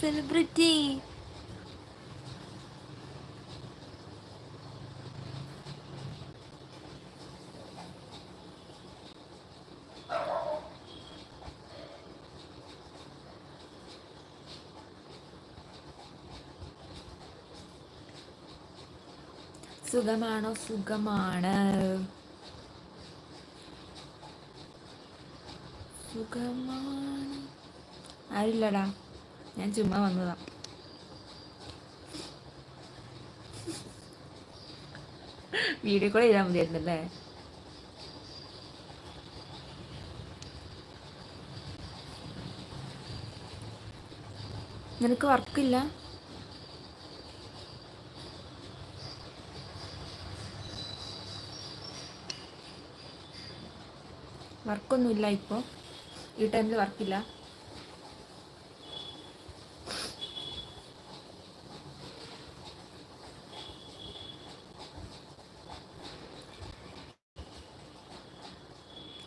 Celebrity സുഖമാണോ? സുഖമാണ്. സുഖമാണ്. ആരില്ലടാ ഞാൻ ചുമ്മാ വന്നതാ. വീഡിയോ കോൾ ചെയ്താൽ മതിയായിരുന്നല്ലേ? നിനക്ക് വർക്കില്ല? വർക്കൊന്നുമില്ല ഇപ്പോൾ ഈ ടൈമിൽ വർക്കില്ല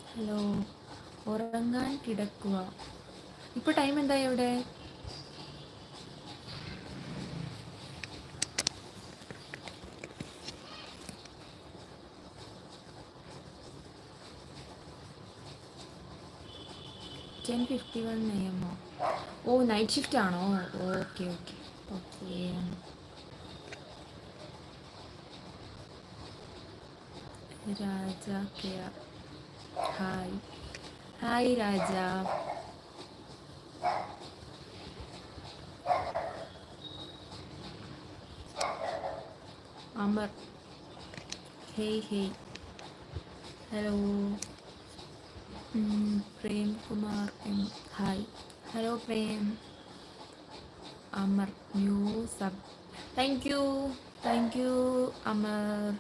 ഹലോ ഉറങ്ങാൻ കിടക്കുക ഇപ്പോൾ ടൈം എന്തായി അവിടെ? ടെൻ ഫിഫ്റ്റി വൺ എമ്മോ ഓ നൈറ്റ് ഷിഫ്റ്റ് ആണോ? Okay okay. Okay. Raja K hi. Hi, Raja. Amar. Hey, hey. Hello. Mm, Prem Kumar. Hi. Hello, Prem. Amar, new sub. Thank you. Thank you, Amar.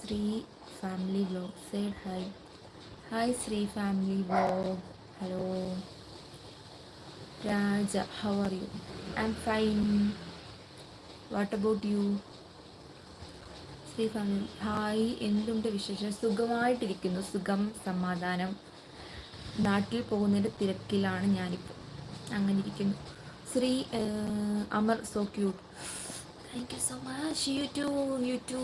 Sri family vlog. Say hi. Hi Sree family ബോ hello Raja how are you I am fine what about you Sree family hi എന്തുണ്ട് വിശേഷം? സുഖമായിട്ടിരിക്കുന്നു. സുഖം സമാധാനം. നാട്ടിൽ പോകുന്നതിന്റെ തിരക്കിലാണ് ഞാനിപ്പോൾ. അങ്ങനെ ഇരിക്കുന്നു. Sree Amar so cute thank you so much you too you too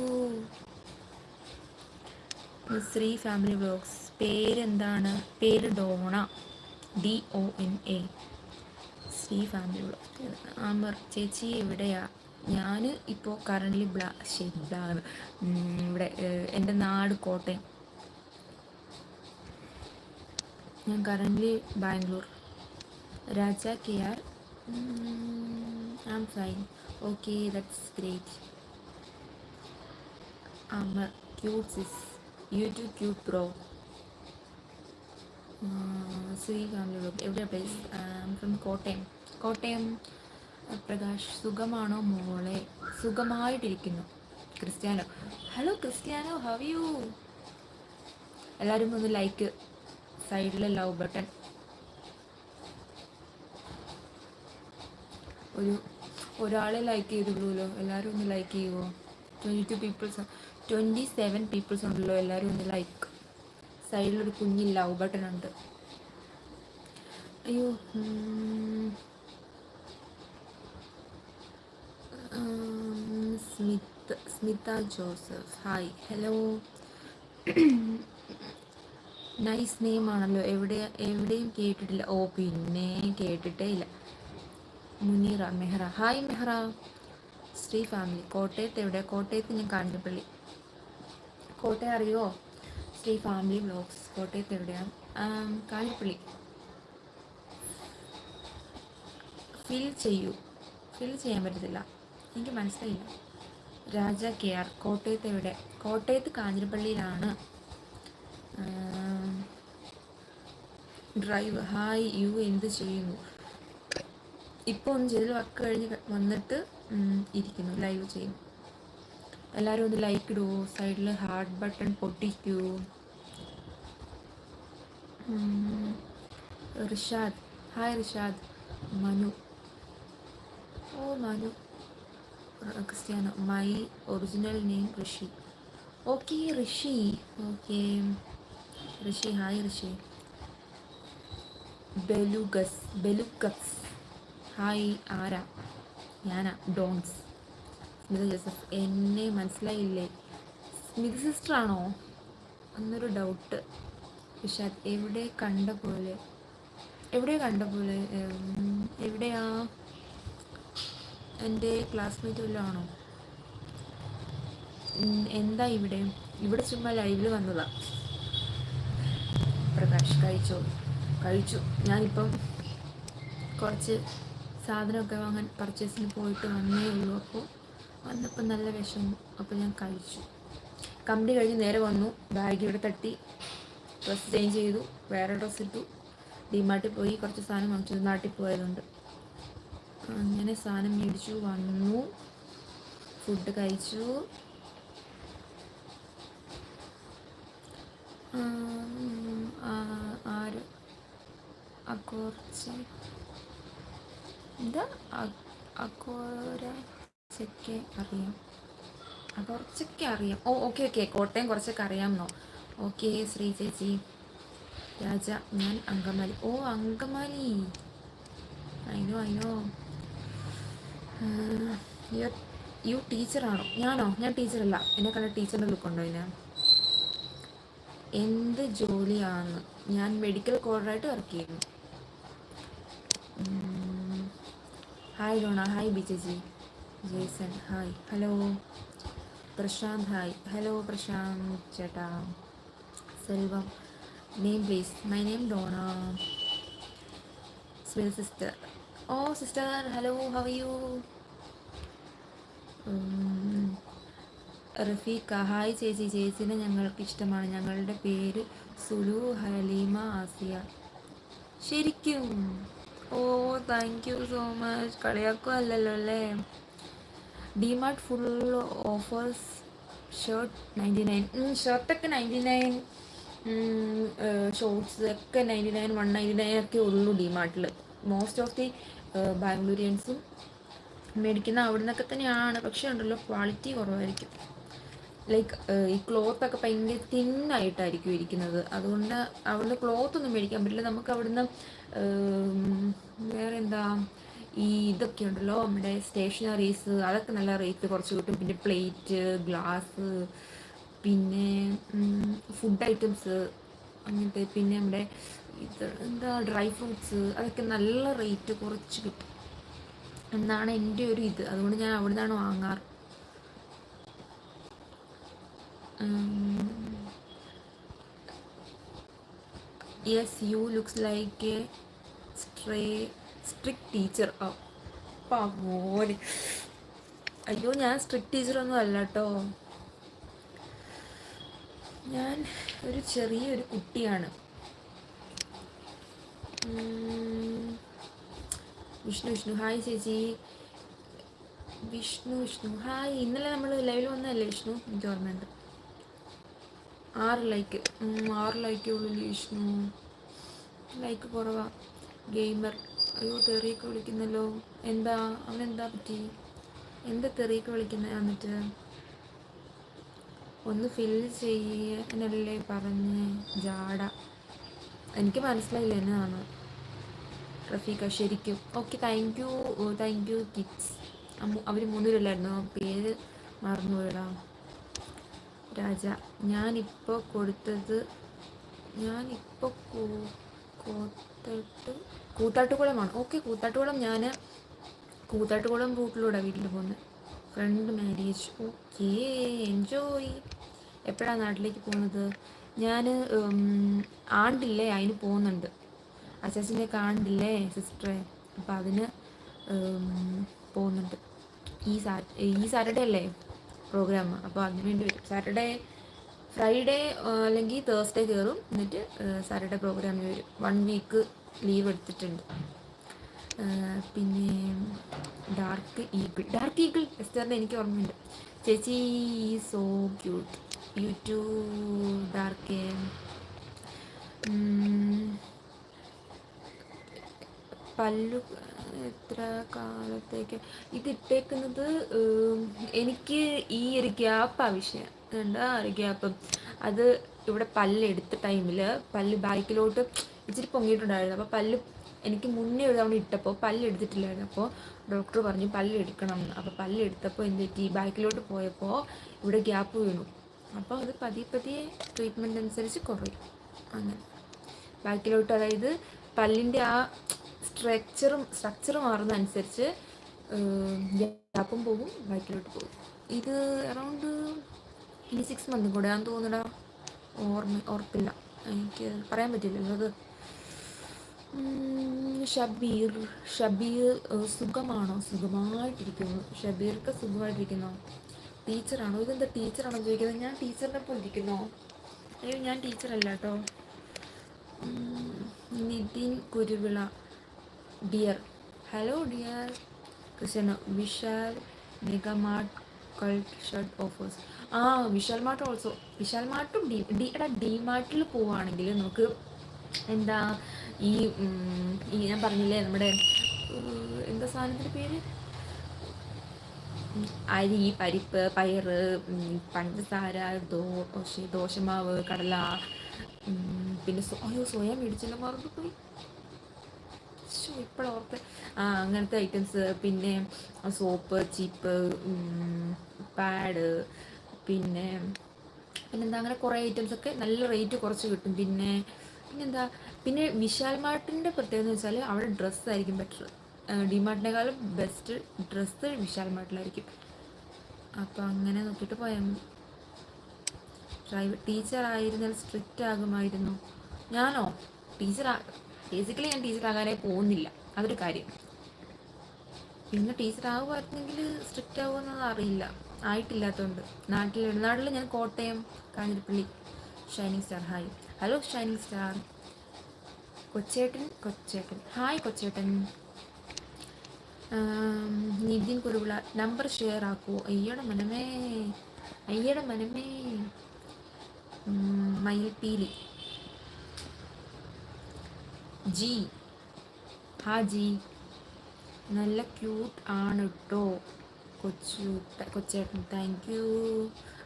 Sree family vlogs പേരെന്താണ്? പേര് Dona. D O N A. Sree family vlog Amar ചേച്ചി എവിടെയാ? ഞാൻ ഇപ്പോൾ കറന്റ് ബ്ലാ ശരി ബ്ലാ ഇവിടെ എന്റെ നാട് കോട്ടയം. ഞാൻ current Bangalore. Raja K R M fine okay that's great Amar cute sis you too cute bro Sree family vlog എവിടെയാ പ്ലേസ് ഫ്രം കോട്ടയം. കോട്ടയം പ്രകാശ് സുഖമാണോ മോളെ? സുഖമായിട്ടിരിക്കുന്നു. Cristiano. Hello Cristiano how you എല്ലാവരും ഒന്ന് ലൈക്ക് സൈഡിലെ ലവ് ബട്ടൺ ഒരു ഒരാളെ ലൈക്ക് ചെയ്തുള്ളൂല്ലോ എല്ലാവരും ഒന്ന് ലൈക്ക് ചെയ്യുമോ twenty two peoples twenty seven peoples ഉണ്ടല്ലോ. എല്ലാവരും ഒന്ന് ലൈക്ക് സൈഡിലൊരു കുഞ്ഞി ലവ് ബട്ടൺ ഉണ്ട് അയ്യോ Smith Smita Joseph. Hi hello. Nice name ആണല്ലോ എവിടെ എവിടെയും കേട്ടിട്ടില്ല. ഓ പിന്നെ കേട്ടിട്ടേ ഇല്ല. മുനീറ മെഹ്റ. ഹായ് മെഹ്റ. ശ്രീ ഫാമിലി. കോട്ടയത്ത് എവിടെ? കോട്ടയത്ത് ഞാൻ കാഞ്ഞപ്പള്ളി കോട്ടയം അറിയോ? ശ്രീ ഫാമിലി വ്ലോഗ്സ് കോട്ടയത്ത് എവിടെയാണ്? ആം, കാഞ്ഞപ്പള്ളി ഫിൽ ചെയ്യൂ. ഫിൽ ചെയ്യാൻ പറ്റത്തില്ല. എനിക്ക് മനസ്സിലായില്ല. രാജ കെ ആർ കോട്ടയത്ത് എവിടെ? കോട്ടയത്ത് കാഞ്ഞിരപ്പള്ളിയിലാണ്. ഡ്രൈവ് ഹായ് യു എന്ത് ചെയ്യുന്നു? ഇപ്പോൾ ഒന്ന് ചെയ്ത് വർക്ക് കഴിഞ്ഞ് വന്നിട്ട് ഇരിക്കുന്നു. ലൈവ് ചെയ്യും എല്ലാവരും ഒന്ന് ലൈക്ക് ഇടൂ. സൈഡിൽ ഹാർട്ട് ബട്ടൺ പൊട്ടിക്കൂ. Rishad. Hi Rishad. Manu. Oh Manu. Cristiano. My original name Rishi. Okay Rishi. Okay. Rishi hi Rishi. Belugas belugas. Hi ആരാ? ഞാനാ ഡോൺസ്. സ്മിത ജോസഫ്. എന്നെ മനസ്സിലായില്ലേ? സ്മിത സിസ്റ്റർ ആണോ എന്നൊരു ഡൗട്ട് വിഷാദ് എവിടെ കണ്ട പോലെ? എവിടെ കണ്ട പോലെ? എവിടെയാ? എന്റെ ക്ലാസ്മേറ്റ് വല്ലതും ആണോ? എന്താ ഇവിടെ? ഇവിടെ ചുമ്മാ ലൈവിൽ വന്നതാ. പ്രകാശ് കഴിച്ചോ? കഴിച്ചു. ഞാനിപ്പം കുറച്ച് സാധനമൊക്കെ വാങ്ങാൻ പർച്ചേസിന് പോയിട്ട് വന്നേ ഉള്ളൂ. അപ്പോൾ വന്നപ്പോൾ നല്ല വിഷമം അപ്പോൾ ഞാൻ കഴിച്ചു. കമ്പനി കഴിഞ്ഞ് നേരെ വന്നു. ബാഗ് ഇവിടെ തട്ടി. ഡ്രസ്സ് ചേഞ്ച് ചെയ്തു. വേറെ ഡ്രസ്സ് ഇട്ടു. ഡിമാർട്ടിൽ പോയി കുറച്ച് സാധനം വാങ്ങിച്ചു. നാട്ടിൽ പോയതുകൊണ്ട്. അങ്ങനെ സാധനം മേടിച്ചു. വന്നു. ഫുഡ് കഴിച്ചു. ആര് അക്കോർച്ച എന്താ? അക്കോരച്ചൊക്കെ അറിയാം. കുറച്ചൊക്കെ അറിയാം. ഓ ഓക്കെ ഓക്കെ. കോട്ടയം കുറച്ചൊക്കെ അറിയാമെന്നോ? ഓക്കെ ശ്രീ ചേച്ചി. രാജ ഞാൻ അങ്കമാലി. ഓ അങ്കമാലി. അയിനോ അയിനോ യു ടീച്ചറാണോ? ഞാനോ? ഞാൻ ടീച്ചറല്ല. എന്നെ കണ്ട ടീച്ചറിന്റെ ലുക്കുണ്ടോ ഇതിന്? എന്ത് ജോലിയാണ്? ഞാൻ മെഡിക്കൽ കോഡറായിട്ട് വർക്ക് ചെയ്യുന്നു. ഹായ് ലോണ hi ബിജജി Jason hi hello Prashant hi hello Prashant ചേട്ടാ. Selvam name please my name Dona smile sister oh sister hello how you Rafeeqa hi ചേച്ചി. ചേച്ചിനെ ഞങ്ങൾക്ക് ഇഷ്ടമാണ്. ഞങ്ങളുടെ പേര് സുലു ഹലീമ ആസിയ. ശരിക്കും? ഓ താങ്ക് യു സോ മച്ച് കളിയാക്കുമല്ലല്ലോ അല്ലേ? DMart full offers shirt ninety nine ഷർട്ടൊക്കെ നയന്റി നയൻ ഷോർട്സ് ഒക്കെ ninety nine one ninety nine ഒക്കെ ഉള്ളൂ ഡിമാർട്ടിൽ മോസ്റ്റ് ഓഫ് ദി ബാംഗ്ലൂരിയൻസും മേടിക്കുന്ന അവിടെ നിന്നൊക്കെ തന്നെയാണ്. പക്ഷേ ഉണ്ടല്ലോ ക്വാളിറ്റി കുറവായിരിക്കും. ലൈക്ക് ഈ ക്ലോത്ത് ഒക്കെ ഭയങ്കര ആയിട്ടായിരിക്കും ഇരിക്കുന്നത്. അതുകൊണ്ട് അവിടുന്ന് ക്ലോത്ത് ഒന്നും മേടിക്കാൻ പറ്റില്ല. നമുക്ക് അവിടുന്ന് വേറെ എന്താ ഈ ഇതൊക്കെ ഉണ്ടല്ലോ നമ്മുടെ സ്റ്റേഷനറീസ് അതൊക്കെ നല്ല റേറ്റ് കുറച്ച് കിട്ടും. പിന്നെ പ്ലേറ്റ് ഗ്ലാസ് പിന്നെ ഫുഡ് ഐറ്റംസ് അങ്ങനത്തെ പിന്നെ നമ്മുടെ ഇത് എന്താ ഡ്രൈ ഫ്രൂട്ട്സ് അതൊക്കെ നല്ല റേറ്റ് കുറച്ച് കിട്ടും. എന്നാണ് എന്റെ ഒരു ഇത്. അതുകൊണ്ട് ഞാൻ അവിടെ നിന്നാണ് വാങ്ങാറ് yes you looks like a stray strict teacher അപ്പോൾ അയ്യോ ഞാൻ സ്ട്രിക്ട് ടീച്ചറൊന്നും അല്ല കേട്ടോ. ഞാൻ ഒരു ചെറിയൊരു കുട്ടിയാണ്. വിഷ്ണു വിഷ്ണു. ഹായ് ചേച്ചി. വിഷ്ണു വിഷ്ണു. ഹായ്. ഇന്നലെ നമ്മൾ ലൈവിൽ വന്നതല്ലേ വിഷ്ണു? എനിക്ക് ഓർമ്മയുണ്ട്. ആറ് ലൈക്ക് ആറ് ലൈക്ക് ഉള്ളൂ വിഷ്ണു? ലൈക്ക് കുറവാ. ഗെയിമർ അയ്യോ തെറിയൊക്കെ വിളിക്കുന്നല്ലോ. എന്താ? അവനെന്താ പറ്റി? എന്താ തെറിയൊക്കെ വിളിക്കുന്നത് എന്നിട്ട് ഒന്ന് ഫിൽ ചെയ്യാനല്ലേ പറഞ്ഞ് ജാട. എനിക്ക് മനസ്സിലായില്ല എന്നാണ് റഫീഖ ശരിക്കും. Okay thank you thank you kids അവർ മൂന്നുപേരല്ലായിരുന്നു പേര് മറന്നുപോയടാ. രാജ ഞാനിപ്പോൾ കൊടുത്തത് ഞാനിപ്പോൾ കൂത്തട്ട് കൂത്താട്ടുകുളമാണ്. ഓക്കെ കൂത്താട്ടുകുളം ഞാൻ കൂത്താട്ടുകുളം റൂട്ടിലൂടെ വീട്ടിൽ പോകുന്നത് ഫ്രണ്ട് മാരേജ് ഓക്കേ എൻജോയ് എപ്പോഴാണ് നാട്ടിലേക്ക് പോകുന്നത്? ഞാൻ ആണ്ടില്ലേ അതിന് പോകുന്നുണ്ട്. അച്ചാച്ചന്റെ ആണ്ടില്ലേ സിസ്റ്ററെ അപ്പോൾ അതിന് പോകുന്നുണ്ട്. ഈ സാ ഈ സാറ്റർഡേ അല്ലേ പ്രോഗ്രാം അപ്പോൾ അതിന് വേണ്ടി വരും. സാറ്റർഡേ ഫ്രൈഡേ അല്ലെങ്കിൽ തേഴ്സ്ഡേ കയറും എന്നിട്ട് സാറ്റർഡേ പ്രോഗ്രാമിന് വരും. വൺ വീക്ക് ലീവ് എടുത്തിട്ടുണ്ട്. പിന്നെ ഡാർക്ക് ഈഗിൾ ഡാർക്ക് ഈഗിൾ എസ്റ്ററിന്റെ എനിക്ക് ഓർമ്മയുണ്ട്. ചേച്ചി സോ ക്യൂട്ട് യൂട്യൂബ് ഡാർക്ക് പല്ലു എത്ര കാലത്തേക്ക്? ഇതിട്ടേക്കുന്നത് എനിക്ക് ഈ ഒരു ഗ്യാപ്പ് ആവശ്യം. എന്താ ഒരു ഗ്യാപ്പ്? അത് ഇവിടെ പല്ല് എടുത്ത ടൈമിൽ പല്ല് ബാക്കിലോട്ട് ഇച്ചിരി പൊങ്ങിയിട്ടുണ്ടായിരുന്നു. അപ്പോൾ പല്ല് എനിക്ക് മുന്നേ ഒരു തവണ ഇട്ടപ്പോൾ പല്ല് എടുത്തിട്ടില്ലായിരുന്നു അപ്പോൾ ഡോക്ടർ പറഞ്ഞു പല്ല് എടുക്കണം അപ്പോൾ പല്ല് എടുത്തപ്പോൾ എന്ത് പറ്റി? ബാക്കിലോട്ട് പോയപ്പോൾ ഇവിടെ ഗ്യാപ്പ് വീണു. അപ്പോൾ അത് പതിയെ പതിയെ ട്രീറ്റ്മെന്റ് അനുസരിച്ച് കുറയും. അങ്ങനെ. ബാക്കിലോട്ട് അതായത് പല്ലിന്റെ ആ സ്ട്രക്ചറും സ്ട്രക്ചർ മാറുന്നതനുസരിച്ച് ഗ്യാപ്പും പോകും ബാക്കിലോട്ട് പോകും. ഇത് അറൗണ്ട് ഇനി സിക്സ് മന്ത് കൂടെ ആണെന്ന് തോന്നുന്നടാ. ഓർമ്മ ഉറപ്പില്ല എനിക്ക് പറയാൻ പറ്റില്ലല്ലോ അത്. ഷബീർ ഷബീർ സുഖമാണോ? സുഖമായിട്ടിരിക്കുന്നു. ഷബീർക്ക് സുഖമായിട്ടിരിക്കുന്നോ? ടീച്ചറാണോ? ഇതെന്താ ടീച്ചറാണോ ചോദിക്കുന്നത്? ഞാൻ ടീച്ചറിനെ പോലെ ഇരിക്കുന്നോ? അയ്യോ ഞാൻ ടീച്ചറല്ല കേട്ടോ. Nithin Kuruvila dear. Hello dear. Krishna Vishal നിഗമാർട്ട് കൾട്ട് ഷർട്ട് ഓഫേഴ്സ്. ആ വിശാൽ മാർട്ട് ഓൾസോ. വിശാൽ മാർട്ടും ഡി ഡി എടാ ഡി മാർട്ടിൽ പോവുകയാണെങ്കിൽ നമുക്ക് എന്താ ഈ ഞാൻ പറഞ്ഞില്ലേ നമ്മുടെ എന്താ സാധനത്തിന്റെ പേര്? അരി പരിപ്പ് പയറ് പഞ്ചസാര ദോശ ദോശമാവ് കടല പിന്നെ അയ്യോ സോയ മേടിച്ചല്ലോ മറന്നു പോയി ഇപ്പോഴോർത്ത് ആ അങ്ങനത്തെ ഐറ്റംസ്. പിന്നെ സോപ്പ് ചീപ്പ് പാഡ് പിന്നെ പിന്നെന്താ അങ്ങനെ കുറേ ഐറ്റംസ് ഒക്കെ നല്ല റേറ്റ് കുറച്ച് കിട്ടും. പിന്നെ പിന്നെന്താ പിന്നെ വിശാൽ മാർട്ടിന്റെ പ്രത്യേകത എന്ന് വെച്ചാൽ അവിടെ ഡ്രസ്സായിരിക്കും ബെറ്റർ ഡിമാർട്ടിനേക്കാളും ബെസ്റ്റ് ഡ്രസ്സ് വിശാൽ മാർട്ടിലായിരിക്കും. അപ്പോൾ അങ്ങനെ നോക്കിയിട്ട് പോയാൽ മതി. ടീച്ചർ ആയിരുന്നാൽ സ്ട്രിക്റ്റ് ആകുമായിരുന്നു. ഞാനോ? ടീച്ചർ ബേസിക്കലി ഞാൻ ടീച്ചർ ആകാനായി പോകുന്നില്ല. അതൊരു കാര്യം. പിന്നെ ടീച്ചർ ആകുമായിരുന്നെങ്കിൽ സ്ട്രിക്റ്റ് ആകുമെന്നത് അറിയില്ല. ആയിട്ടില്ലാത്തതുകൊണ്ട് നാട്ടിൽ നാട്ടിൽ ഞാൻ Kottayam Kanjirappally shining star hi hello shining star കൊച്ചേട്ടൻ കൊച്ചേട്ടൻ. ഹായ് കൊച്ചേട്ടൻ. നിതിൻ കുരുവിള നമ്പർ ഷെയർ ആക്കൂ. അയ്യയുടെ മനമേ. അയ്യയുടെ മനമേ. മയിൽപ്പീലി. ജി. ഹാ ജി. നല്ല ക്യൂട്ട് ആണ് കേട്ടോ കൊച്ചു കൊച്ചേട്ടൻ. Thank you.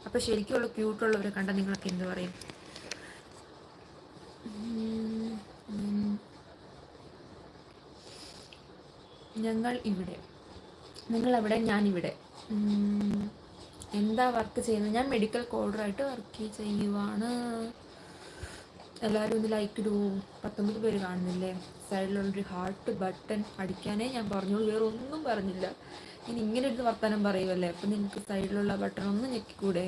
അപ്പോൾ ശരിക്കുള്ള ക്യൂട്ടുള്ളവരെ കണ്ടാൽ നിങ്ങളൊക്കെ എന്ത് പറയും? ഞങ്ങൾ ഇവിടെ. നിങ്ങൾ അവിടെ ഞാൻ ഇവിടെ എന്താ വർക്ക് ചെയ്യുന്നത്? ഞാൻ മെഡിക്കൽ കോഡറായിട്ട് വർക്ക് ചെയ്യുവാണ്. എല്ലാവരും ഒന്ന് ലൈക്ക് ഇടൂ. പത്തൊമ്പത് പേര് കാണുന്നില്ലേ? സൈഡിലുള്ളൊരു ഹാർട്ട് ബട്ടൺ അടിക്കാനേ ഞാൻ പറഞ്ഞോളൂ. വേറെ ഒന്നും പറഞ്ഞില്ല. ഇനി ഇങ്ങനെ ഒരു വർത്തമാനം പറയുമല്ലേ അപ്പം നിങ്ങൾക്ക് സൈഡിലുള്ള ബട്ടൺ ഒന്ന് ഞെക്കിക്കൂടെ?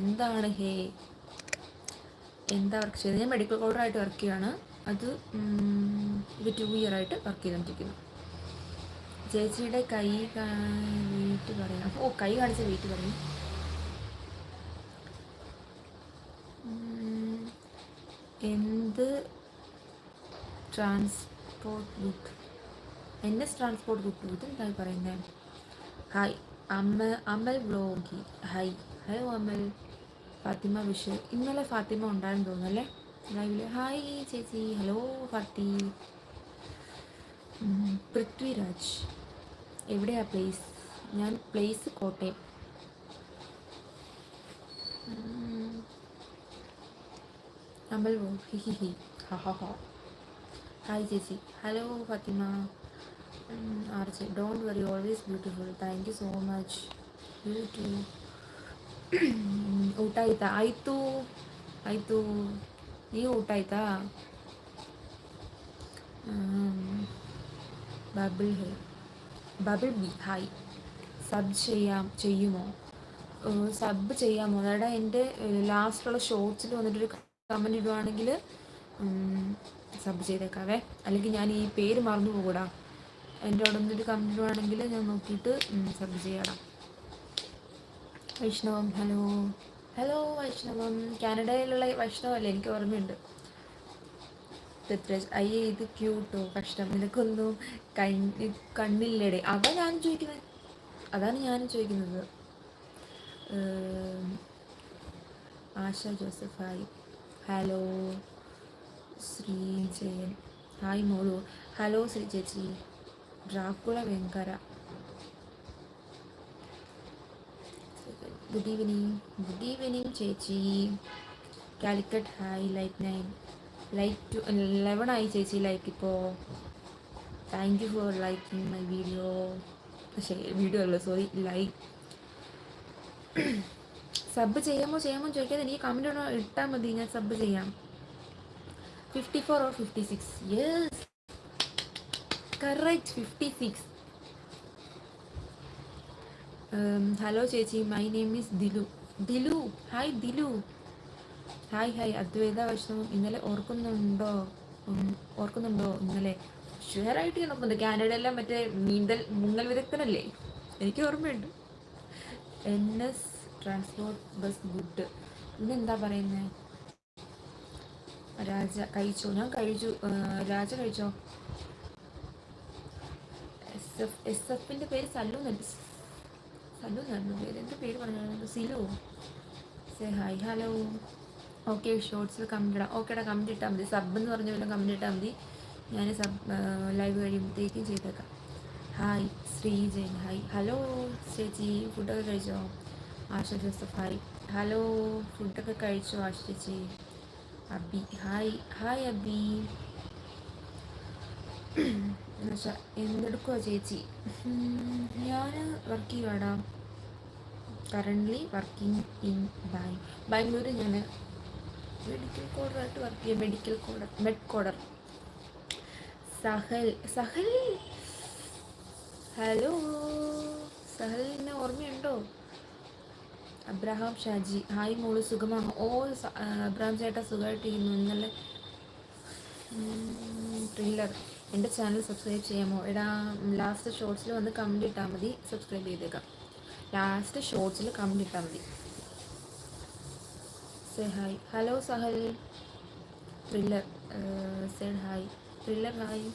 എന്താണ്? ഹേ എന്താ വർക്ക് ചെയ്യുന്നത്? ഞാൻ മെഡിക്കൽ കോഡറായിട്ട് വർക്ക് ചെയ്യുകയാണ് അത് ഇത് ടു ഇയർ ആയിട്ട് വർക്ക് ചെയ്തുകൊണ്ടിരിക്കുന്നു ചേച്ചിയുടെ കൈ വീട്ട് പറയാം. ഓ കൈ കാണിച്ച വീട്ട് പറയും. എന്ത് ട്രാൻസ്പോർട്ട് ബുക്ക് എന്നെ ട്രാൻസ്പോർട്ട് ബുക്ക് ഇത് എന്തായി പറയുന്നത് ഹായ് അമ്മ അമൽ വ്ലോഗി ഹൈ ഹലോ അമൽ. ഫാത്തിമ വിഷ. ഇന്നലെ ഫാത്തിമ ഉണ്ടായെന്ന് തോന്നുന്നല്ലേ ലൈവിൽ. ഹായ് ചേച്ചി. ഹലോ ഫാത്തി. പൃഥ്വിരാജ്. എവിടെയാ പ്ലേസ് ഞാൻ പ്ലേസ് കോട്ടയം അമൽ വോ he he he her her her hi ചേച്ചി hello Fathima R J don't worry always beautiful thank you so much you too ಊಟ ಆಯ್ತಾ ಆಯಿತು ಆಯಿತು ನೀವು ಊಟ ಆಯ್ತಾ ബബിൾ ഹേ bubble B hi sub ചെയ്യാം ചെയ്യുമോ? സബ് ചെയ്യാമോ അതായത് എന്റെ ലാസ്റ്റുള്ള ഷോർട്സിൽ വന്നിട്ടൊരു കമന്റ് ഇടുവാണെങ്കിൽ സബ് ചെയ്തേക്കാവേ. അല്ലെങ്കിൽ ഞാൻ ഈ പേര് മറന്നു പോകൂടാ. എന്റെ അവിടെ നിന്നൊരു കമന്റ് ഇടുവാണെങ്കിൽ ഞാൻ നോക്കിയിട്ട് സബ് ചെയ്യാടാ. വൈഷ്ണവം ഹലോ. ഹലോ വൈഷ്ണവം. കാനഡയിലുള്ള വൈഷ്ണവല്ലേ? എനിക്ക് ഓർമ്മയുണ്ട്. പൃഥ്വിരാജ് അയ്യേ ഇത് ക്യൂട്ടോ കഷ്ടം. നിനക്കൊന്നും കണ്ണി കണ്ണില്ലേടെ. അതാ ഞാൻ ചോദിക്കുന്നത്. അതാണ് ഞാൻ ചോദിക്കുന്നത്. Asha Joseph hi. Hello Sreejayan hi മോളു. ഹലോ ശ്രീ ചേച്ചി. Dracula Venkara. Good evening. Good evening ചേച്ചി. Calicut hi light nine. Like two ലെവണായി ചേച്ചി ലൈക്ക് ഇപ്പോൾ thank you for liking my video പക്ഷേ വീഡിയോ അല്ല സോറി ലൈക്ക് സബ് ചെയ്യാമോ ചെയ്യാമോ ചോദിക്കാതെ എനിക്ക് കമന്റ് ഇട്ടാൽ മതി ഞാൻ സബ് ചെയ്യാം. Fifty four or fifty six yes correct fifty six hello ചേച്ചി. My name is Dilu Dilu hi Dilu hi hi. Advaitha Vaishnavam ഇന്നലെ ഓർക്കുന്നുണ്ടോ? ഓർക്കുന്നുണ്ടോ ഇന്നലെ? ഷുവർ ആയിട്ട് ഞാൻ നോക്കുന്നത് കാനഡയിലെ മറ്റേ നീന്തൽ മുങ്ങൽ വിദഗ്ധനല്ലേ? എനിക്ക് ഓർമ്മയുണ്ട്. N S transport bus good. ഇന്നെന്താ പറയുന്നത് രാജ കഴിച്ചോ? ഞാൻ കഴിച്ചു. രാജ കഴിച്ചോ? എസ് എഫ് എസ് എഫിന്റെ പേര് സല്ലു എന്ന് സല്ലു എന്നായിരുന്നു പേര്. എന്റെ പേര് പറഞ്ഞു Silu say hi hello okay ഷോർട്സിൽ comment ഇടാം. ഓക്കേടാ കമന്റ് ഇട്ടാൽ മതി. സബ് എന്ന് പറഞ്ഞ പോലെ കമന്റ് ഇട്ടാൽ മതി. ഞാൻ സബ് ലൈവ് കഴിയുമ്പോഴത്തേക്കും ചെയ്തേക്കാം. ഹായ് ശ്രീജയൻ. ഹായ് ഹലോ ചേച്ചി. ഫുഡൊക്കെ കഴിച്ചോ? ആശ ജോസഫ്. ഹായ് ഹലോ ഫുഡൊക്കെ കഴിച്ചോ ആശ ചേച്ചി? അബി. Hi hi Abi. എന്തെടുക്കുവാ ചേച്ചി? ഞാൻ വർക്ക് ചെയ്യുവാടാ. കറന്റ്ലി വർക്കിംഗ് ഇൻ ബാംഗ്ലൂർ ഞാൻ മെഡിക്കൽ കോഡറായിട്ട് വർക്ക് ചെയ്യാം. Medical coder med coder Sahal Sahal? Hello സഹലിനെ ഓർമ്മയുണ്ടോ? അബ്രഹാം ഷാജി. ഹായ് മോൾ സുഖമാണോ? ഓ അബ്രഹാം ചേട്ടാ സുഖമായിട്ടിരിക്കുന്നു. ഇന്നലെ ട്രില്ലർ എന്റെ ചാനൽ സബ്സ്ക്രൈബ് ചെയ്യാമോ? എടാ ലാസ്റ്റ് ഷോർട്സിൽ വന്ന് കമന്റ് ഇട്ടാൽ മതി. സബ്സ്ക്രൈബ് ചെയ്തേക്കാം. ലാസ്റ്റ് ഷോർട്സിൽ കമന്റ് ഇട്ടാൽ മതി. Say hi hello Sahal thriller said hi thriller hi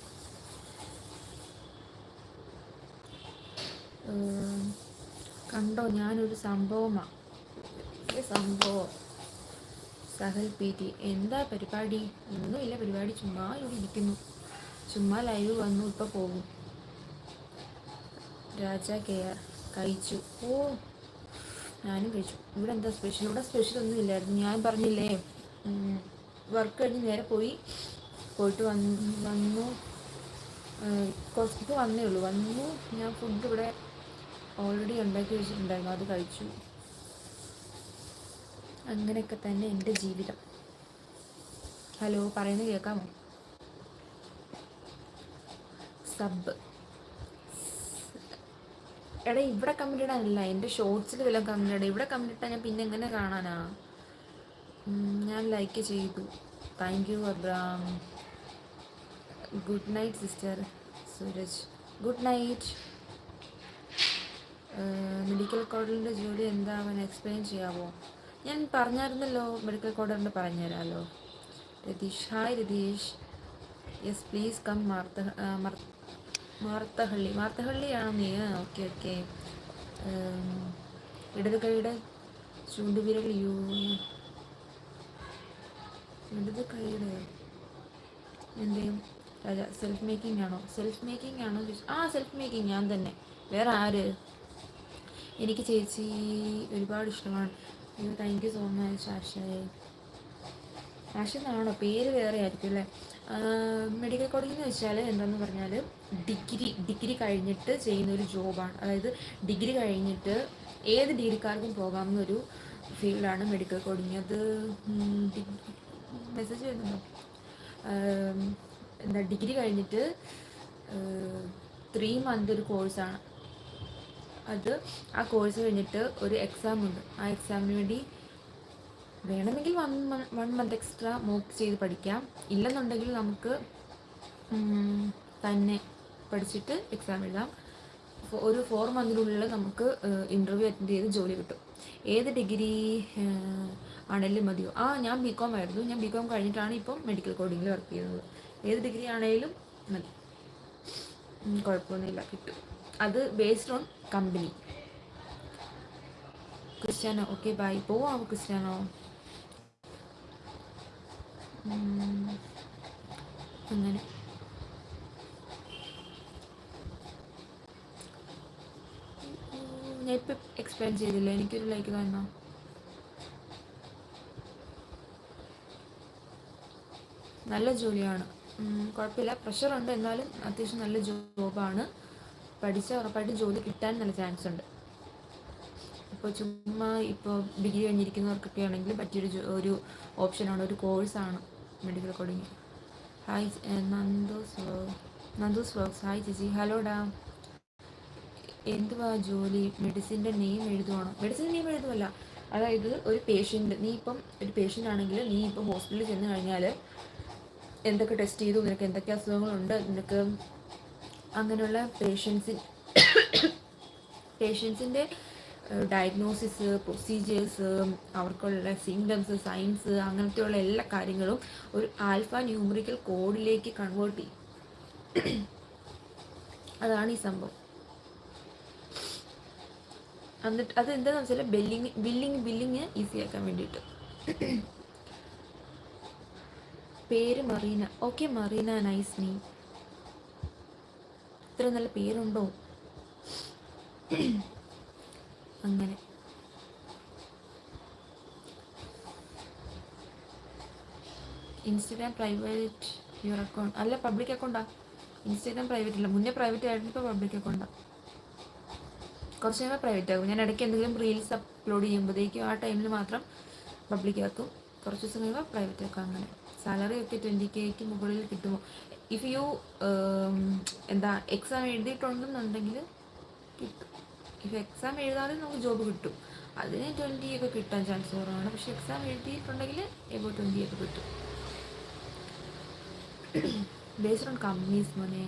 കണ്ടോ ഞാനൊരു സംഭവമാണ് സംഭവം? സഹൽ പി ടി എന്താ പരിപാടി? ഒന്നുമില്ല പരിപാടി ചുമ്മാ ഇവിടെ ഇരിക്കുന്നു. ചുമ്മാ ലൈവ് വന്നു ഇപ്പോൾ പോകും രാജ കെ ആർ കഴിച്ചു. ഓ ഞാനും കഴിച്ചു. ഇവിടെ എന്താ സ്പെഷ്യൽ ഇവിടെ സ്പെഷ്യൽ ഒന്നും ഇല്ലായിരുന്നു. ഞാൻ പറഞ്ഞില്ലേ വർക്ക് കഴിഞ്ഞ് നേരെ പോയി. പോയിട്ട് വന്ന് വന്നു. കുറച്ച് വന്നേ ഉള്ളൂ. വന്നു. ഞാൻ ഫുഡ് ഇവിടെ ഓൾറെഡി ഉണ്ടാക്കി വെച്ചിട്ടുണ്ടായിരുന്നു. അത് കഴിച്ചു. അങ്ങനെയൊക്കെ തന്നെ എന്റെ ജീവിതം. ഹലോ പറയുന്നത് കേൾക്കാമോ? സബ് എടാ ഇവിടെ കമന്റ് ഇടാനല്ല എന്റെ ഷോർട്സിൽ വല്ല കമന്റ് ഇടാം. ഇവിടെ കമന്റ് ഇട്ടാൽ ഞാൻ പിന്നെ എങ്ങനെ കാണാനാ? ഞാൻ ലൈക്ക് ചെയ്തു. Thank you Abram good night sister Sooraj. Good night medical കോഡറിന്റെ ജോലി എന്താ? അവൻ എക്സ്പ്ലെയിൻ ചെയ്യാമോ ഞാൻ പറഞ്ഞായിരുന്നല്ലോ മെഡിക്കൽ കോഡറിന്റെ പറഞ്ഞുതരാമല്ലോ Ratheesh. Hi Ratheesh. Yes please come Martha Marathahalli. മാർത്തഹള്ളിയാണോ നീ? Okay okay. ഇടത് കൈയുടെ ചൂണ്ടുവിരൽ ഇടത് കൈയുടെ എന്തെയും? സെൽഫ് മേക്കിംഗ് ആണോ? സെൽഫ് മേക്കിംഗ് ആണോ? ആ സെൽഫ് മേക്കിംഗ് ഞാൻ തന്നെ. വേറെ ആര്? എനിക്ക് ചേച്ചി ഒരുപാട് ഇഷ്ടമാണ്. താങ്ക് യു സോ മച്ച് ആശയെ. ആശ എന്നാണോ? പേര് വേറെ ആയിരിക്കും അല്ലേ? മെഡിക്കൽ കോഡിംഗ് എന്ന് വെച്ചാൽ എന്താണെന്ന് പറഞ്ഞാൽ ഡിഗ്രി ഡിഗ്രി കഴിഞ്ഞിട്ട് ചെയ്യുന്ന ഒരു ജോബാണ്. അതായത് ഡിഗ്രി കഴിഞ്ഞിട്ട് ഏത് ഡിഗ്രിക്കാർക്കും പോകാവുന്നൊരു ഫീൽഡാണ് മെഡിക്കൽ കോഡിങ് അത് മെസ്സേജ് വരുന്നുണ്ടോ? എന്താ ഡിഗ്രി കഴിഞ്ഞിട്ട് ത്രീ മന്ത് ഒരു കോഴ്സാണ് അത് ആ കോഴ്സ് കഴിഞ്ഞിട്ട് ഒരു എക്സാം ഉണ്ട്. ആ എക്സാമിന് വേണ്ടി വേണമെങ്കിൽ one one month extra mock ചെയ്ത് പഠിക്കാം. ഇല്ലെന്നുണ്ടെങ്കിൽ നമുക്ക് തന്നെ പഠിച്ചിട്ട് എക്സാം എഴുതാം. ഒരു ഫോർ മന്തിനുള്ളിൽ നമുക്ക് ഇന്റർവ്യൂ അറ്റൻഡ് ചെയ്ത് ജോലി കിട്ടും. ഏത് ഡിഗ്രി ആണെങ്കിലും മതിയോ? ആ ഞാൻ ബി കോം ആയിരുന്നു. ഞാൻ ബി കോം കഴിഞ്ഞിട്ടാണ് ഇപ്പം മെഡിക്കൽ കോഡിങ്ങിൽ വർക്ക് ചെയ്യുന്നത്. ഏത് ഡിഗ്രി ആണെങ്കിലും മതി. കുഴപ്പമൊന്നുമില്ല കിട്ടും. അത് based on company Cristiano? Okay bye പോവാമോ Cristiano. അങ്ങനെ. ഞാൻ ഇപ്പം എക്സ്പ്ലെയിൻ ചെയ്തില്ല? എനിക്കൊരു ലൈക്ക് തന്നോ നല്ല ജോലിയാണ്. കുഴപ്പമില്ല. പ്രഷറുണ്ട് എന്നാലും അത്യാവശ്യം നല്ല ജോബാണ്. പഠിച്ച ഉറപ്പായിട്ട് ജോലി കിട്ടാൻ നല്ല ചാൻസ് ഉണ്ട്. ഇപ്പോൾ ചുമ്മാ ഇപ്പോൾ ഡിഗ്രി കഴിഞ്ഞിരിക്കുന്നവർക്കൊക്കെ ആണെങ്കിൽ പറ്റിയൊരു ഒരു ഓപ്ഷനാണ് ഒരു കോഴ്സാണ് medical coding hi Nandos Nandos vlogs hi ചേച്ചി. ഹലോ ഡാ എന്തുവാ ജോലി? മെഡിസിന്റെ നെയിം എഴുതുവാണോ? മെഡിസിൻ നെയിം എഴുതുവല്ല. അതായത് ഒരു പേഷ്യന്റ് നീ ഇപ്പം ഒരു പേഷ്യന്റ് ആണെങ്കിൽ നീ ഇപ്പം ഹോസ്പിറ്റലിൽ ചെന്ന് കഴിഞ്ഞാൽ എന്തൊക്കെ ടെസ്റ്റ് ചെയ്തു നിനക്ക് എന്തൊക്കെ അസുഖങ്ങളുണ്ട് നിനക്ക് അങ്ങനെയുള്ള പേഷ്യൻസിൻ പേഷ്യൻസിന്റെ ഡയഗ്നോസിസ് പ്രൊസീജിയേഴ്സ് അവർക്കുള്ള സിംറ്റംസ് സയൻസ് അങ്ങനത്തെയുള്ള എല്ലാ കാര്യങ്ങളും ഒരു ആൽഫ ന്യൂമറിക്കൽ കോഡിലേക്ക് കൺവേർട്ട് ചെയ്യും. അതാണ് ഈ സംഭവം. എന്നിട്ട് അത് എന്താണെന്ന് വെച്ചാൽ ബില്ലിങ് ബില്ലിങ് ബില്ലിങ് ഈസി ആക്കാൻ വേണ്ടിയിട്ട്. പേര് മറീന. ഓക്കെ മറീന നൈസ് നീ ഇത്ര നല്ല പേരുണ്ടോ? അങ്ങനെ. ഇൻസ്റ്റഗ്രാം പ്രൈവറ്റ് യുവർ അക്കൗണ്ട് അല്ല പബ്ലിക് അക്കൗണ്ടാ ഇൻസ്റ്റഗ്രാം പ്രൈവറ്റ് അല്ല. മുന്നേ പ്രൈവറ്റ് ആയിരുന്നു ഇപ്പോൾ പബ്ലിക് അക്കൗണ്ടാ കുറച്ച് നേരം പ്രൈവറ്റ് ആകും. ഞാൻ ഇടയ്ക്ക് എന്തെങ്കിലും റീൽസ് അപ്ലോഡ് ചെയ്യുമ്പോഴത്തേക്കും ആ ടൈമിൽ മാത്രം പബ്ലിക് ആക്കും. കുറച്ച് ദിവസം കഴിയുമ്പോൾ പ്രൈവറ്റ് ആക്കും അങ്ങനെ. സാലറി ഒക്കെ ട്വന്റി കെക്ക് മുകളിൽ കിട്ടുമോ? ഇഫ് യു എന്താ എക്സാം എഴുതിയിട്ടുണ്ടെന്നുണ്ടെങ്കിൽ കിട്ടും. ഇഫ് എക്സാം എഴുതാതെ നമുക്ക് ജോബ് കിട്ടും. അതിന് ട്വന്റി ഒക്കെ കിട്ടാൻ ചാൻസ് കുറവാണ്. പക്ഷെ എക്സാം എഴുതിയിട്ടുണ്ടെങ്കിൽ എബോ ട്വന്റി ഒക്കെ കിട്ടും. ബേസ്ഡ് ഓൺ കമ്പനീസ് മോനെ.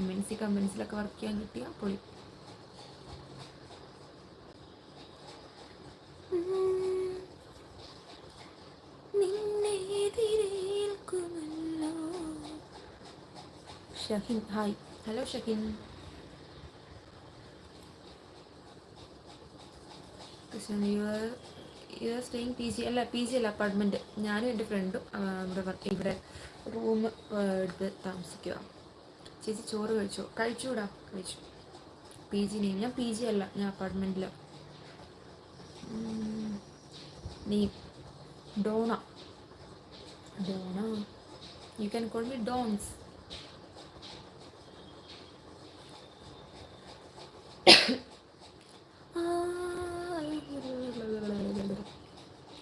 എം എൻ സി കമ്പനീസിലൊക്കെ വർക്ക് ചെയ്യാൻ കിട്ടിയ പൊളി. Shahin hi hello Shahin. You are you are staying P G അല്ല പി ജി അല്ല അപ്പാർട്ട്മെന്റ് ഞാനും എന്റെ ഫ്രണ്ടും ഇവിടെ റൂം എടുത്ത് താമസിക്കുക ചേച്ചി ചോറ് കഴിച്ചോ? കഴിച്ചൂടാ കഴിച്ചു. പി ജി നെയിം ഞാൻ പി ജി അല്ല ഞാൻ അപ്പാർട്ട്മെന്റിലാണ് നീ Dona. Dona? You can call me Dons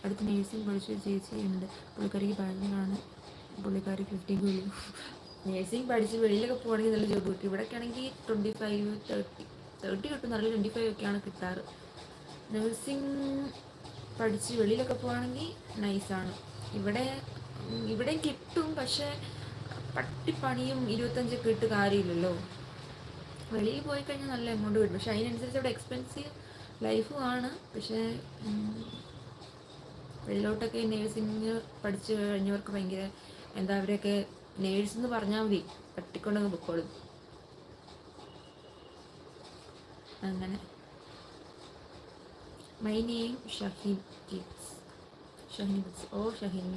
അടുത്ത് നേഴ്സിംഗ് പഠിച്ച ചേച്ചിയുണ്ട് പുള്ളിക്കാരിക്ക് ഭയങ്കരമാണ് പുള്ളിക്കാരിക്ക് കിട്ടിയുള്ളൂ നേഴ്സിംഗ് പഠിച്ച് വെളിയിലൊക്കെ പോകണമെങ്കിൽ നല്ല ജോബ് കിട്ടും. ഇവിടെയൊക്കെ ആണെങ്കിൽ ട്വന്റി ഫൈവ് തേർട്ടി തേർട്ടി കിട്ടും. നല്ല ട്വന്റി ഫൈവ് ഒക്കെയാണ് കിട്ടാറ്. നഴ്സിംഗ് പഠിച്ച് വെളിയിലൊക്കെ പോകണമെങ്കിൽ നൈസാണ് ഇവിടെ ഇവിടെ കിട്ടും പക്ഷേ പട്ടിപ്പണിയും ഇരുപത്തഞ്ചൊക്കെ ഇട്ട് കാര്യമില്ലല്ലോ. വെളിയിൽ പോയി കഴിഞ്ഞാൽ നല്ല എമൗണ്ട് കിട്ടും. പക്ഷേ അതിനനുസരിച്ച് ഇവിടെ എക്സ്പെൻസീവ് ലൈഫും ആണ്. പക്ഷേ വെളിയിലോട്ടൊക്കെ നേഴ്സിംഗ് പഠിച്ച് കഴിഞ്ഞവർക്ക് ഭയങ്കര എന്താ അവരൊക്കെ നേഴ്സ് എന്ന് പറഞ്ഞാൽ മതി. തട്ടിക്കൊണ്ടങ്ങ് പൊക്കോളും. അങ്ങനെ. My name Shaheen kids Shaheen kids ഓ ഷഹീൻ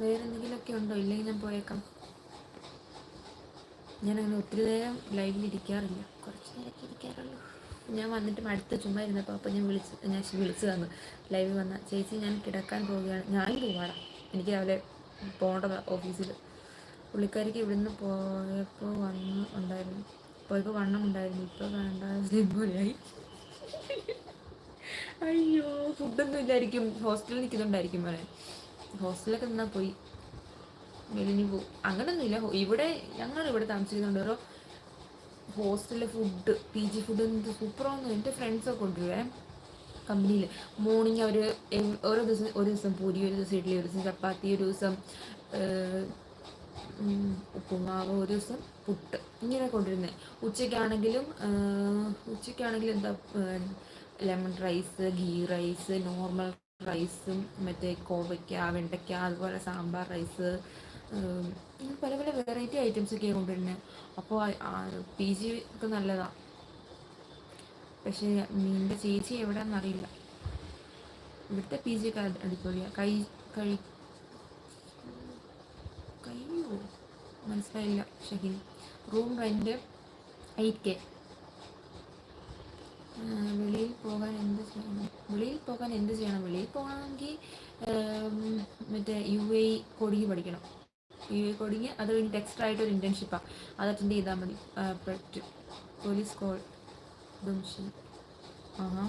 വേറെ എന്തെങ്കിലുമൊക്കെ ഉണ്ടോ? ഇല്ലെങ്കിൽ ഞാൻ പോയേക്കാം. ഞാൻ അങ്ങനെ ഒത്തിരി നേരം ലൈവിൽ ഇരിക്കാറില്ല. കുറച്ച് നേരം ഇരിക്കാറുള്ളൂ. ഞാൻ വന്നിട്ട് അടുത്ത് ചുമ്മാ ഇരുന്നപ്പോൾ അപ്പോൾ ഞാൻ വിളിച്ച് ഞാൻ വിളിച്ചു തന്നു ലൈവിൽ വന്ന ചേച്ചി ഞാൻ കിടക്കാൻ പോവുകയാണ്. ഞാൻ പോവാടാ എനിക്ക് രാവിലെ പോകേണ്ടത് ഓഫീസിൽ പുള്ളിക്കാരിക്ക് ഇവിടുന്ന് പോയപ്പോൾ വണ്ണം ഉണ്ടായിരുന്നു. പോയപ്പോൾ വണ്ണം ഉണ്ടായിരുന്നു. ഇപ്പോൾ വേണ്ട. സ്ലിം പോലെയായി അയ്യോ ഫുഡൊന്നും ഇല്ലായിരിക്കും. ഹോസ്റ്റലിൽ നിൽക്കുന്നുണ്ടായിരിക്കും പറയാൻ ഹോസ്റ്റലിലൊക്കെ നിന്നാൽ പോയി. മെലിഞ്ഞു പോകും അങ്ങനൊന്നുമില്ല. ഇവിടെ ഞങ്ങൾ ഇവിടെ താമസിക്കുന്നുണ്ട്. ഓരോ ഹോസ്റ്റലിലെ ഫുഡ് പി ജി ഫുഡ് എന്ത് സൂപ്പറാന്ന് എന്റെ ഫ്രണ്ട്സൊക്കെ കൊണ്ടുവരുവേ കമ്പനിയിൽ മോർണിംഗ് അവർ ഓരോ ദിവസം ഒരു ദിവസം പൂരി ഒരു ദിവസം ഇഡ്ഡലി ഒരു ദിവസം ചപ്പാത്തി ഒരു ദിവസം ഉപ്പുമാവ് ഒരു ദിവസം പുട്ട്. ഇങ്ങനെ കൊണ്ടുവരുന്നത് ഉച്ചയ്ക്കാണെങ്കിലും ഉച്ചയ്ക്കാണെങ്കിലും എന്താ lemon rice ghee rice normal റൈസും മറ്റേ കോവയ്ക്ക വെണ്ടയ്ക്ക അതുപോലെ സാമ്പാർ റൈസ് പല പല വെറൈറ്റി ഐറ്റംസ് ഒക്കെ കൊണ്ടുവരുന്നത് അപ്പോൾ പി ജി ഒക്കെ നല്ലതാണ് പക്ഷേ നിന്റെ ചേച്ചി എവിടെയാണെന്ന് അറിയില്ല. ഇവിടുത്തെ പി ജി ഒക്കെ അടിപൊളിയാണ് കൈ കഴി കഴിയോ മനസ്സിലായില്ല Shaheen. Room rent eight K വെളിയിൽ പോകാൻ എന്ത് ചെയ്യണം? വെളിയിൽ പോകാൻ എന്ത് ചെയ്യണം? വെളിയിൽ പോകണമെങ്കിൽ മറ്റേ യു എ കൊടുങ്ങി പഠിക്കണം. എ കോഡിങ് അത് കഴിഞ്ഞിട്ട് എക്സ്ട്രാ ആയിട്ട് ഒരു ഇന്റേൺഷിപ്പാണ് അത് അറ്റൻഡ് ചെയ്താൽ മതി. പറ്റും പോലീസ് കോൾ ആഹാ.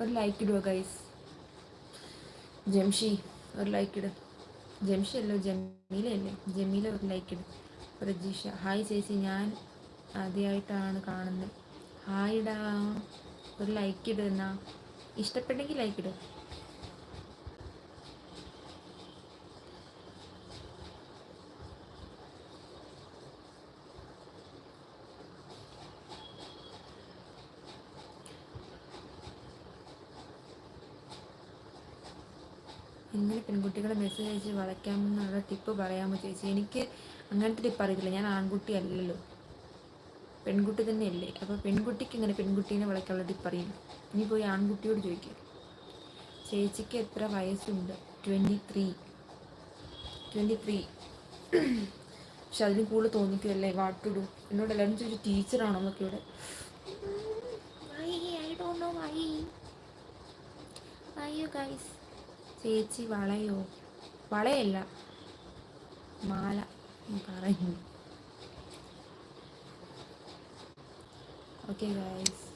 ഒരു ലൈക്ക് ഇടുക ഗൈസ് ജംഷി ഒരു ലൈക്ക് ഇട്. ജംഷി അല്ലോ ജമീല അല്ലേ ജമീല ഒരു ലൈക്ക് ഇട്. പ്രജീഷ. ഹായ് ചേച്ചി ഞാൻ ആദ്യമായിട്ടാണ് കാണുന്നത് ഹായ് ഇടാ ഒരു ലൈക്ക് ഇടുന്ന ഇഷ്ടപ്പെട്ടെങ്കിൽ ലൈക്ക് ഇടുക എങ്ങനെ പെൺകുട്ടികളെ മെസ്സേജ് അയച്ച് വളയ്ക്കാമെന്നുള്ള ടിപ്പ് പറയാമോ ചേച്ചി? എനിക്ക് അങ്ങനത്തെ ടിപ്പ് അറിയത്തില്ല. ഞാൻ ആൺകുട്ടി അല്ലല്ലോ. പെൺകുട്ടി തന്നെ അല്ലേ അപ്പോൾ പെൺകുട്ടിക്ക് ഇങ്ങനെ പെൺകുട്ടീനെ വളയ്ക്കാനുള്ള ടിപ്പ് അറിയില്ല? ഇനി പോയി ആൺകുട്ടിയോട് ചോദിക്കുക ചേച്ചിക്ക് എത്ര വയസ്സുണ്ട്? ട്വന്റി ത്രീ ട്വന്റി ത്രീ പക്ഷെ അതിന് കൂടുതൽ തോന്നിക്കുമല്ലേ വാട്ടിടൂ. എന്നോട് എല്ലാവരും ചോദിച്ചു ടീച്ചറാണോ എന്നൊക്കെ ഇവിടെ. I don't know why you guys ചേച്ചി വളയോ? വളയല്ല. മാല പറയുന്നു. Okay guys